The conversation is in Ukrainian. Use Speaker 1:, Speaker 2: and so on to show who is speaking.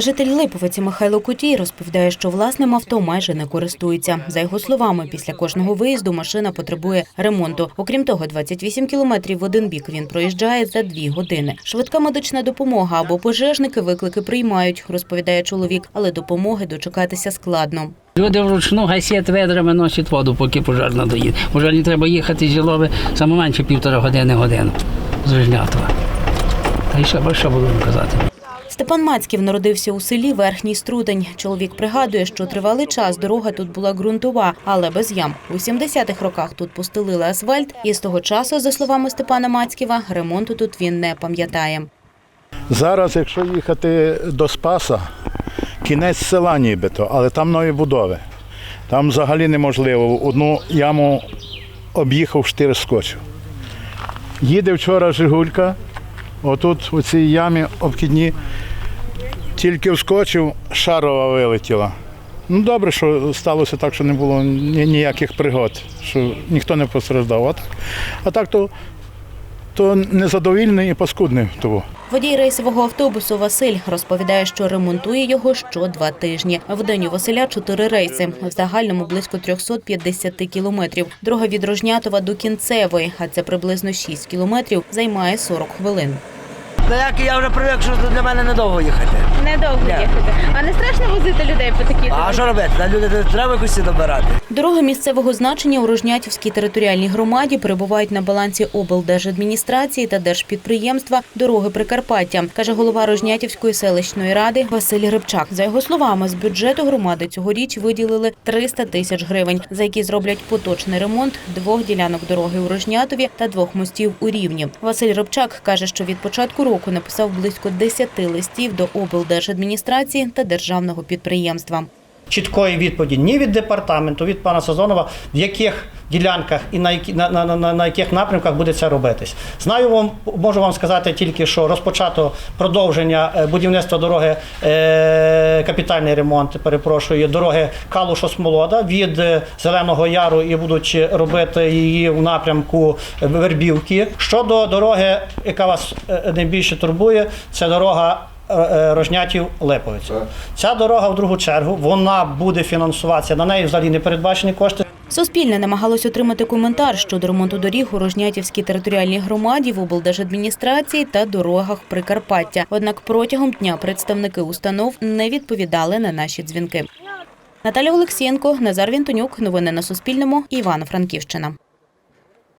Speaker 1: Житель Липовиці Михайло Кутій розповідає, що власним авто майже не користується. За його словами, після кожного виїзду машина потребує ремонту. Окрім того, 28 кілометрів в один бік він проїжджає за дві години. Швидка медична допомога або пожежники виклики приймають, розповідає чоловік, але допомоги дочекатися складно.
Speaker 2: Люди вручну гасять ведрами, носять воду, поки пожежна доїде. Пожежні треба їхати з Жилови саме менше півтора години годину з Вижнятова. Та й що буду вам казати?
Speaker 1: Степан Мацьків народився у селі Верхній Струтень. Чоловік пригадує, що тривалий час дорога тут була ґрунтова, але без ям. У 70-х роках тут постелили асфальт, і з того часу, за словами Степана Мацьківа, ремонту тут він не пам'ятає.
Speaker 3: Зараз, якщо їхати до Спаса, кінець села нібито, але там нові будови. Там взагалі неможливо. Одну яму об'їхав, штир скочив. Їде вчора Жигулька, отут у цій ямі обхідні, тільки вскочив, шарова вилетіла. Ну добре, що сталося так, що не було ніяких пригод, що ніхто не постраждав. А так, а так то, то незадовільний і паскудний того.
Speaker 1: Водій рейсового автобусу Василь розповідає, що ремонтує його що два тижні. В день у Василя чотири рейси. В загальному близько 350 кілометрів. Дорога від Рожнятова до Кінцевої, а це приблизно 6 кілометрів, займає 40 хвилин.
Speaker 4: Та як я вже привик, що для мене недовго їхати.
Speaker 5: Недовго
Speaker 4: Ні.
Speaker 5: їхати. А не страшно возити людей по такій
Speaker 4: А
Speaker 5: дорозі?
Speaker 4: що робити? Та люди треба якось і добирати.
Speaker 1: Дороги місцевого значення у Рожнятівській територіальній громаді перебувають на балансі облдержадміністрації та держпідприємства Дороги Прикарпаття, каже голова Рожнятівської селищної ради Василь Грибчак. За його словами, з бюджету громади цьогоріч виділили 300 тисяч гривень, за які зроблять поточний ремонт двох ділянок дороги у Рожнятові та двох мостів у Рівні. Василь Грибчак каже, що від початку року написав близько 10 листів до облдержадміністрації та державного підприємства.
Speaker 6: чіткої відповіді ні від департаменту, від пана Сазонова, в яких ділянках і на, які, на, на, на, на яких напрямках буде це робитись. Знаю вам, можу вам сказати тільки, що розпочато продовження е, будівництва дороги, е, капітальний ремонт, перепрошую, дороги Калуша-Смолода від е, Зеленого Яру і будуть робити її в напрямку Вербівки. Щодо дороги, яка вас е, найбільше турбує, це дорога Рожнятів Липовець. Ця дорога в другу чергу вона буде фінансуватися. На неї взагалі не передбачені кошти.
Speaker 1: Суспільне намагалось отримати коментар щодо ремонту доріг у Рожнятівській територіальній громаді, в облдержадміністрації та дорогах Прикарпаття. Однак протягом дня представники установ не відповідали на наші дзвінки. Наталя Олексієнко, Назар Вінтонюк. Новини на Суспільному. Івано-Франківщина.